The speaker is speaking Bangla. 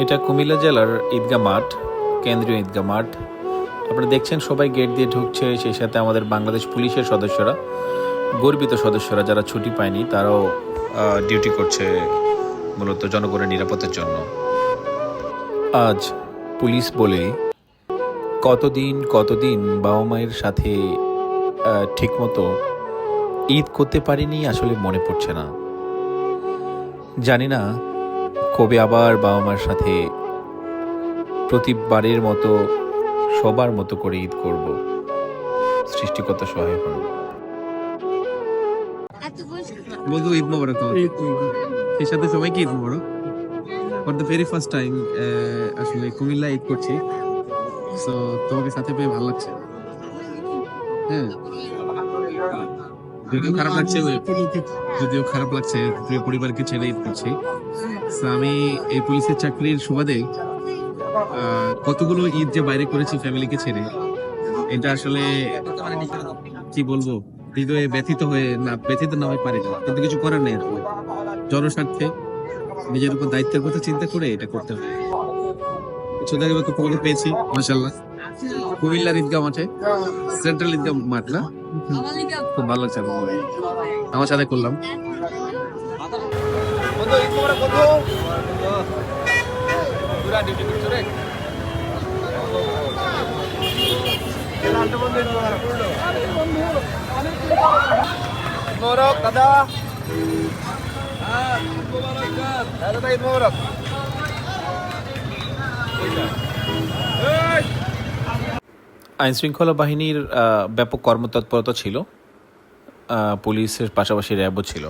এটা কুমিল্লা জেলার ঈদগাহ মাঠ, কেন্দ্রীয় ঈদগাহ মাঠ। আপনারা দেখছেন, সবাই গেট দিয়ে ঢুকছে, সেই সাথে আমাদের বাংলাদেশ পুলিশের সদস্যরা, গর্বিত সদস্যরা যারা ছুটি পায়নি, তারাও ডিউটি করছে মূলত জনগণের নিরাপত্তার জন্য। আজ পুলিশ বলে, কতদিন কতদিন বাবা মায়ের সাথে ঠিকমতো ঈদ করতে পারিনি, আসলে মনে পড়ছে না। জানি না কবে আবার বাবা মার সাথে প্রতিবারের মতো সবার মতো করে ঈদ করব। সৃষ্টিকর্তা সহায় হন। বন্ধু ঈদ মোবারক সেই সাথে সবাইকে ঈদ মোবারক। For the very first time আসলে কুমিল্লা ঈদ করছি। সো তোমাকে সাথে পেয়ে ভালো লাগছে। হ্যাঁ। যদিও খারাপ লাগছে যদিও খারাপ লাগছে প্রিয় পরিবারকে ছেড়ে ঈদ করছি আমি এই পুলিশের চাকরির সুবাদে কতগুলো ঈদ যে বাইরে করেছি ফ্যামিলিকে ছেড়ে এটা আসলে কি বলব? হৃদয়ে ব্যথিত হয়ে না ব্যথিত না হয়ে পারে না। কিন্তু কিছু করার নেই জনস্বার্থে নিজের উপর দায়িত্বের কথা চিন্তা করে এটা করতে হবে। কিছুদিন আগে তো তোমাকে পেয়েছি মাসাল্লাহ কুমিল্লার ঈদগাহ মাঠে। সেন্ট্রাল ঈদগাহ মাঠ না? খুব ভালো লাগছে আমার সাথে করলাম। মোরক দাদা। হ্যাঁ দাদা ঈদ আইন শৃঙ্খলা বাহিনীর ব্যাপক কর্মতৎপরতা ছিল। পুলিশের পাশাপাশি র্যাবও ছিল।